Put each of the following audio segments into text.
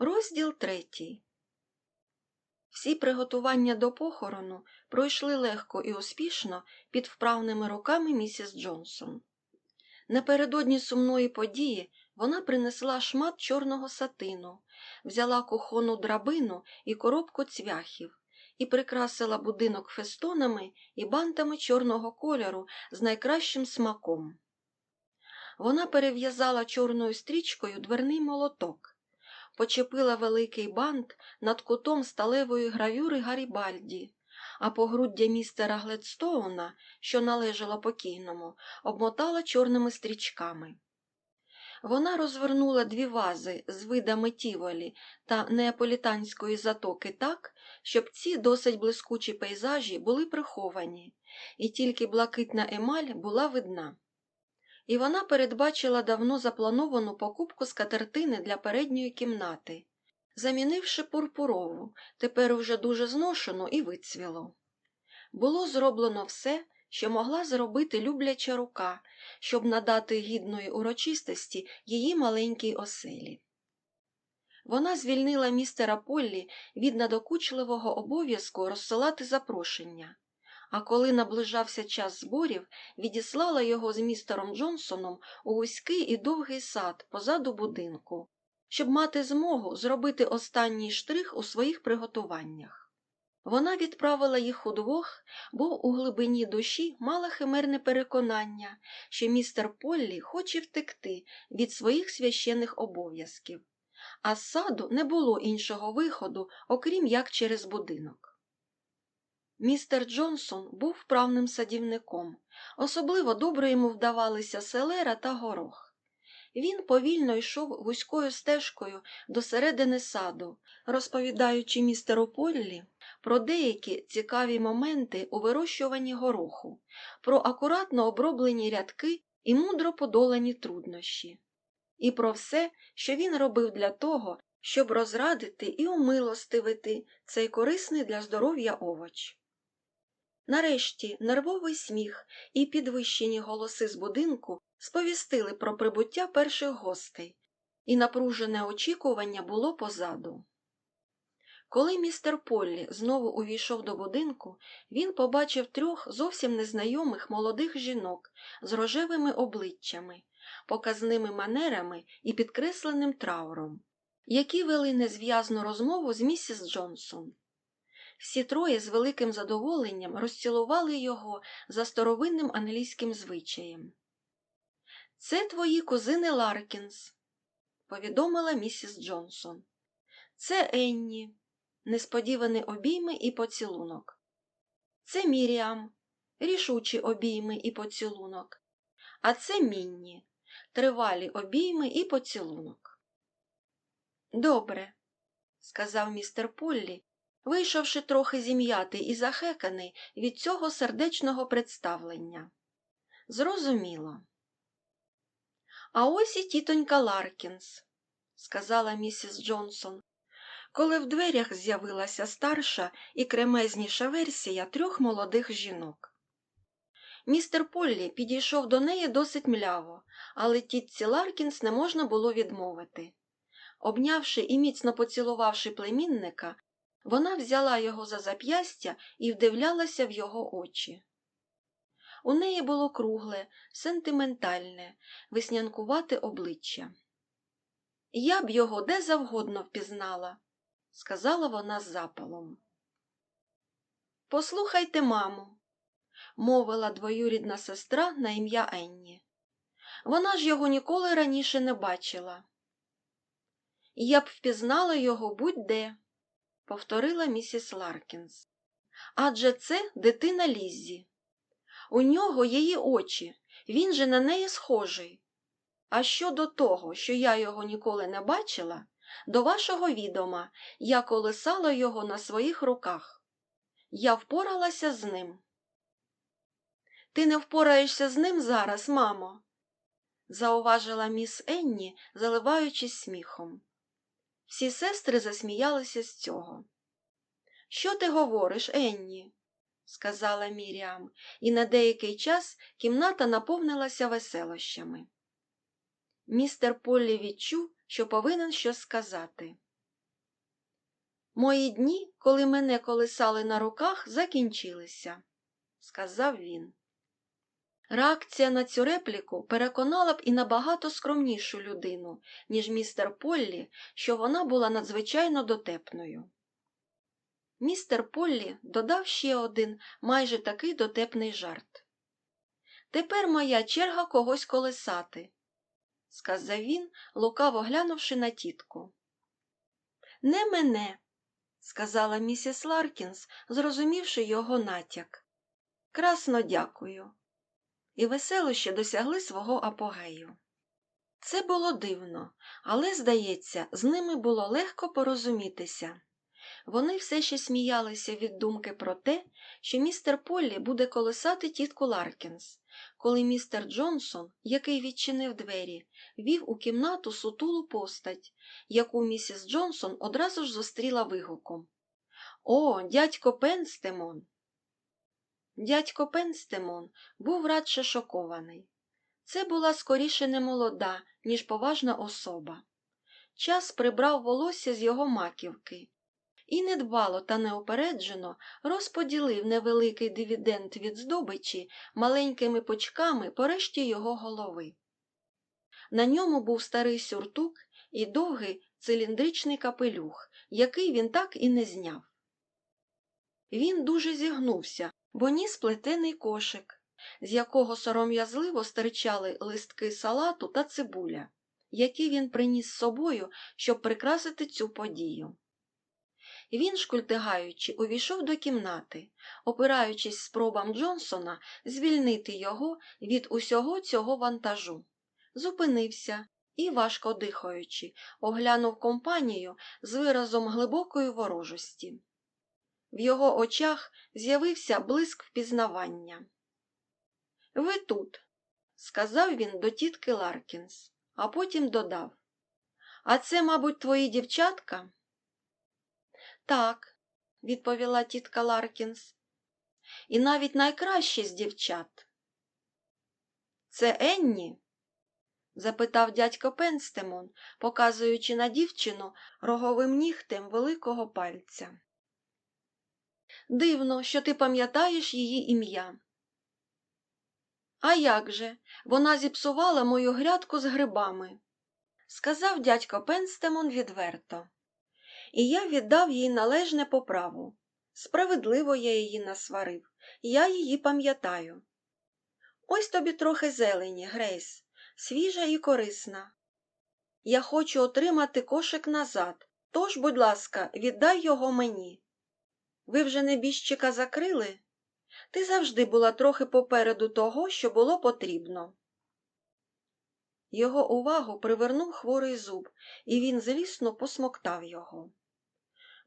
Розділ третій. Всі приготування до похорону пройшли легко і успішно під вправними руками місіс Джонсон. Напередодні сумної події вона принесла шмат чорного сатину, взяла кухонну драбину і коробку цвяхів і прикрасила будинок фестонами і бантами чорного кольору з найкращим смаком. Вона перев'язала чорною стрічкою дверний молоток, почепила великий бант над кутом сталевої гравюри Гарібальді, а погруддя містера Гледстоуна, що належало покійному, обмотала чорними стрічками. Вона розвернула дві вази з видами тіволі та неаполітанської затоки так, щоб ці досить блискучі пейзажі були приховані, і тільки блакитна емаль була видна. І вона передбачила давно заплановану покупку скатертини для передньої кімнати, замінивши пурпурову, тепер уже дуже зношену і вицвілу. Було зроблено все, що могла зробити любляча рука, щоб надати гідної урочистості її маленькій оселі. Вона звільнила містера Поллі від надокучливого обов'язку розсилати запрошення, а коли наближався час зборів, відіслала його з містером Джонсоном у вузький і довгий сад позаду будинку, щоб мати змогу зробити останній штрих у своїх приготуваннях. Вона відправила їх удвох, бо у глибині душі мала химерне переконання, що містер Поллі хоче втекти від своїх священних обов'язків, а з саду не було іншого виходу, окрім як через будинок. Містер Джонсон був вправним садівником, особливо добре йому вдавалися селера та горох. Він повільно йшов вузькою стежкою до середини саду, розповідаючи містеру Поллі про деякі цікаві моменти у вирощуванні гороху, про акуратно оброблені рядки і мудро подолані труднощі, і про все, що він робив для того, щоб розрадити і умилостивити цей корисний для здоров'я овоч. Нарешті нервовий сміх і підвищені голоси з будинку сповістили про прибуття перших гостей, і напружене очікування було позаду. Коли містер Поллі знову увійшов до будинку, він побачив трьох зовсім незнайомих молодих жінок з рожевими обличчями, показними манерами і підкресленим трауром, які вели незв'язну розмову з місіс Джонсон. Всі троє з великим задоволенням розцілували його за старовинним англійським звичаєм. Це твої кузини Ларкінс, повідомила місіс Джонсон. Це Енні, несподівані обійми і поцілунок. Це Міріам, рішучі обійми і поцілунок. А це Мінні, тривалі обійми і поцілунок. Добре, сказав містер Поллі, вийшовши трохи зім'ятий і захеканий від цього сердечного представлення. Зрозуміло. А ось і тітонька Ларкінс, сказала місіс Джонсон, коли в дверях з'явилася старша і кремезніша версія трьох молодих жінок. Містер Поллі підійшов до неї досить мляво, але тітці Ларкінс не можна було відмовити. Обнявши і міцно поцілувавши племінника, вона взяла його за зап'ястя і вдивлялася в його очі. У неї було кругле, сентиментальне, веснянкувате обличчя. Я б його де завгодно впізнала, сказала вона з запалом. Послухайте, мамо, мовила двоюрідна сестра на ім'я Енні. Вона ж його ніколи раніше не бачила. Я б впізнала його будь-де, повторила місіс Ларкінс. Адже це дитина Ліззі. У нього її очі, він же на неї схожий. А щодо того, що я його ніколи не бачила, до вашого відома я колисала його на своїх руках. Я впоралася з ним. Ти не впораєшся з ним зараз, мамо, зауважила міс Енні, заливаючись сміхом. Всі сестри засміялися з цього. Що ти говориш, Енні? сказала Міріам, і на деякий час кімната наповнилася веселощами. Містер Поллі відчув, що повинен щось сказати. Мої дні, коли мене колисали на руках, закінчилися, сказав він. Реакція на цю репліку переконала б і набагато скромнішу людину, ніж містер Поллі, що вона була надзвичайно дотепною. Містер Поллі додав ще один майже такий дотепний жарт. Тепер моя черга когось колесати, сказав він, лукаво глянувши на тітку. Не мене, сказала місіс Ларкінс, зрозумівши його натяк. Красно дякую. І веселощі досягли свого апогею. Це було дивно, але, здається, з ними було легко порозумітися. Вони все ще сміялися від думки про те, що містер Поллі буде колесати тітку Ларкінс, коли містер Джонсон, який відчинив двері, вів у кімнату сутулу постать, яку місіс Джонсон одразу ж зустріла вигуком. О, дядько Пенстемон! Дядько Пенстемон був радше шокований. Це була скоріше не молода, ніж поважна особа. Час прибрав волосся з його маківки і недбало та неопереджено розподілив невеликий дивіденд від здобичі маленькими почками по решті його голови. На ньому був старий сюртук і довгий циліндричний капелюх, який він так і не зняв. Він дуже зігнувся, бо ніс плетений кошик, з якого сором'язливо стирчали листки салату та цибуля, які він приніс з собою, щоб прикрасити цю подію. Він, шкультигаючи, увійшов до кімнати, опираючись спробам Джонсона звільнити його від усього цього вантажу. Зупинився і, важко дихаючи, оглянув компанію з виразом глибокої ворожості. В його очах з'явився блиск впізнавання. Ви тут, сказав він до тітки Ларкінс, а потім додав. А це, мабуть, твої дівчатка? Так, відповіла тітка Ларкінс. І навіть найкращі з дівчат. Це Енні? запитав дядько Пенстемон, показуючи на дівчину роговим нігтем великого пальця. Дивно, що ти пам'ятаєш її ім'я. А як же? Вона зіпсувала мою грядку з грибами, сказав дядько Пенстемон відверто. І я віддав їй належне поправу. Справедливо я її насварив, я її пам'ятаю. Ось тобі трохи зелені, Грейс, свіжа і корисна. Я хочу отримати кошик назад, тож, будь ласка, віддай його мені. Ви вже небіжчика закрили? Ти завжди була трохи попереду того, що було потрібно. Його увагу привернув хворий зуб, і він злісно посмоктав його.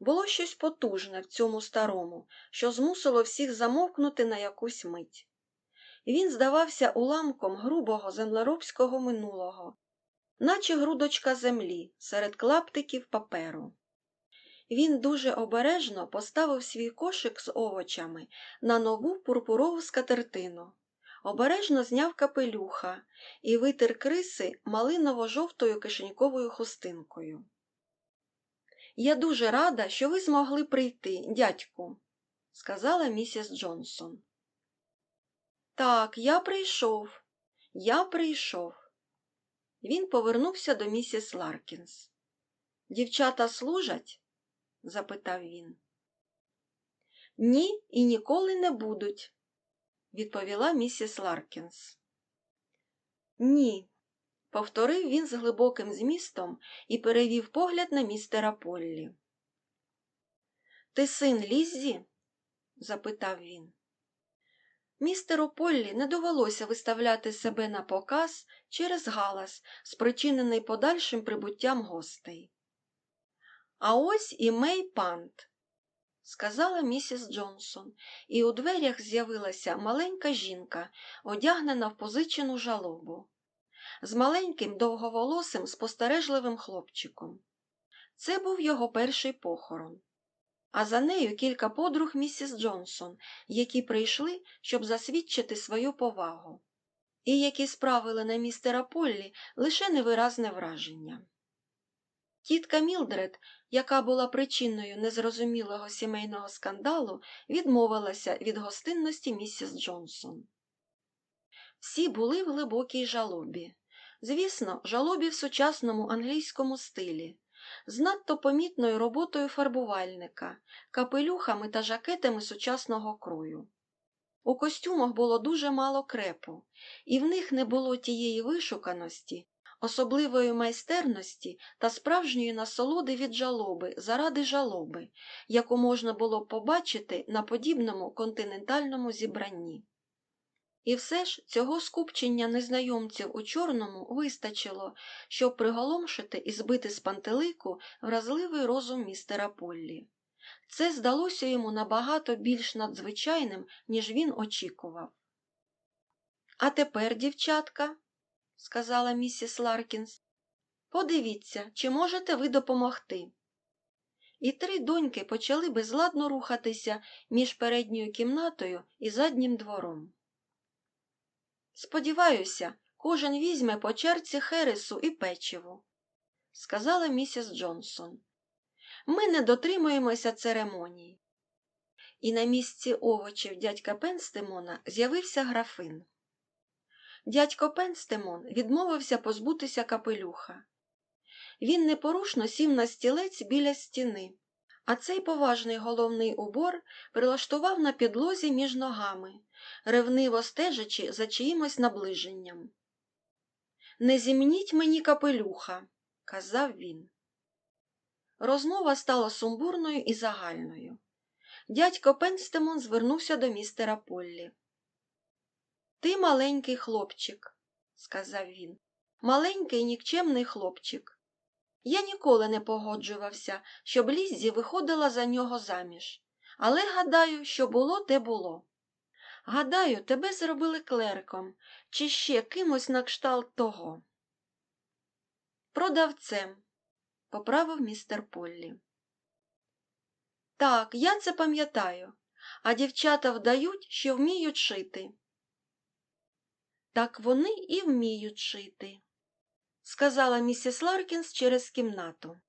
Було щось потужне в цьому старому, що змусило всіх замовкнути на якусь мить. Він здавався уламком грубого землеробського минулого, наче грудочка землі серед клаптиків паперу. Він дуже обережно поставив свій кошик з овочами на нову пурпурову скатертину, обережно зняв капелюха і витер криси малиново-жовтою кишеньковою хустинкою. Я дуже рада, що ви змогли прийти, дядьку, сказала місіс Джонсон. Так, я прийшов, я прийшов. Він повернувся до місіс Ларкінс. Дівчата служать? Запитав він. Ні, і ніколи не будуть, відповіла місіс Ларкінс. Ні, повторив він з глибоким змістом і перевів погляд на містера Поллі. Ти син Ліззі? запитав він. Містеру Поллі не довелося виставляти себе на показ через галас, спричинений подальшим прибуттям гостей. А ось і Мей Пант, сказала місіс Джонсон, і у дверях з'явилася маленька жінка, одягнена в позичену жалобу, з маленьким довговолосим спостережливим хлопчиком. Це був його перший похорон. А за нею кілька подруг місіс Джонсон, які прийшли, щоб засвідчити свою повагу, і які справили на містера Поллі лише невиразне враження. Тітка Мілдред, яка була причиною незрозумілого сімейного скандалу, відмовилася від гостинності місіс Джонсон. Всі були в глибокій жалобі. Звісно, жалобі в сучасному англійському стилі, з надто помітною роботою фарбувальника, капелюхами та жакетами сучасного крою. У костюмах було дуже мало крепу, і в них не було тієї вишуканості, особливої майстерності та справжньої насолоди від жалоби заради жалоби, яку можна було побачити на подібному континентальному зібранні. І все ж цього скупчення незнайомців у чорному вистачило, щоб приголомшити і збити з пантелику вразливий розум містера Поллі. Це здалося йому набагато більш надзвичайним, ніж він очікував. А тепер, дівчатка, сказала місіс Ларкінс, подивіться, чи можете ви допомогти. І три доньки почали безладно рухатися між передньою кімнатою і заднім двором. Сподіваюся, кожен візьме по черці хересу і печиву, сказала місіс Джонсон. Ми не дотримуємося церемоній. І на місці овочів дядька Пенстемона з'явився графин. Дядько Пенстемон відмовився позбутися капелюха. Він непорушно сів на стілець біля стіни, а цей поважний головний убор прилаштував на підлозі між ногами, ревниво стежачи за чиїмось наближенням. Не зімніть мені капелюха, казав він. Розмова стала сумбурною і загальною. Дядько Пенстемон звернувся до містера Поллі. Ти маленький хлопчик, сказав він, маленький нікчемний хлопчик. Я ніколи не погоджувався, щоб Ліззі виходила за нього заміж, але гадаю, що було, те було. Гадаю, тебе зробили клерком чи ще кимось на кшталт того. Продавцем, поправив містер Поллі. Так, я це пам'ятаю, а дівчата вдають, що вміють шити. Так вони і вміють шити, сказала місіс Ларкінс через кімнату.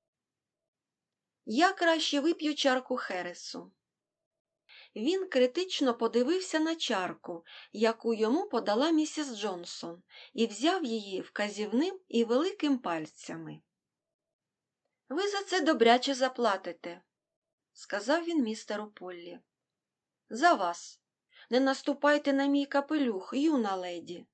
Я краще вип'ю чарку Хересу. Він критично подивився на чарку, яку йому подала місіс Джонсон, і взяв її вказівним і великим пальцями. Ви за це добряче заплатите, сказав він містеру Поллі. За вас. Не наступайте на мій капелюх, юна леді.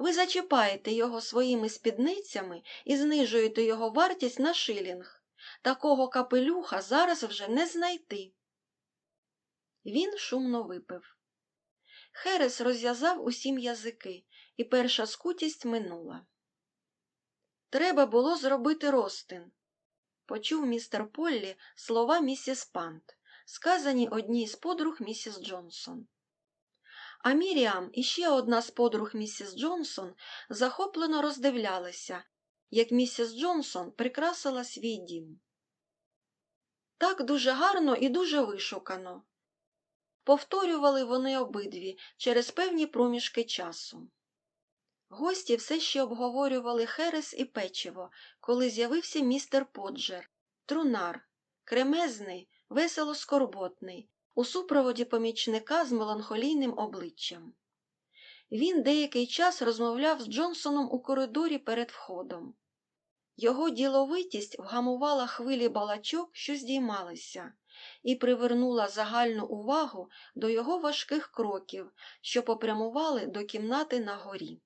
Ви зачіпаєте його своїми спідницями і знижуєте його вартість на шилінг. Такого капелюха зараз вже не знайти. Він шумно випив. Херес розв'язав усім язики, і перша скутість минула. Треба було зробити ростин, почув містер Поллі слова місіс Пант, сказані одній з подруг місіс Джонсон. А Міріам і ще одна з подруг місіс Джонсон захоплено роздивлялися, як місіс Джонсон прикрасила свій дім. Так дуже гарно і дуже вишукано. Повторювали вони обидві через певні проміжки часу. Гості все ще обговорювали херес і печиво, коли з'явився містер Поджер, трунар, кремезний, весело скорботний, у супроводі помічника з меланхолійним обличчям. Він деякий час розмовляв з Джонсоном у коридорі перед входом. Його діловитість вгамувала хвилі балачок, що здіймалися, і привернула загальну увагу до його важких кроків, що попрямували до кімнати на горі.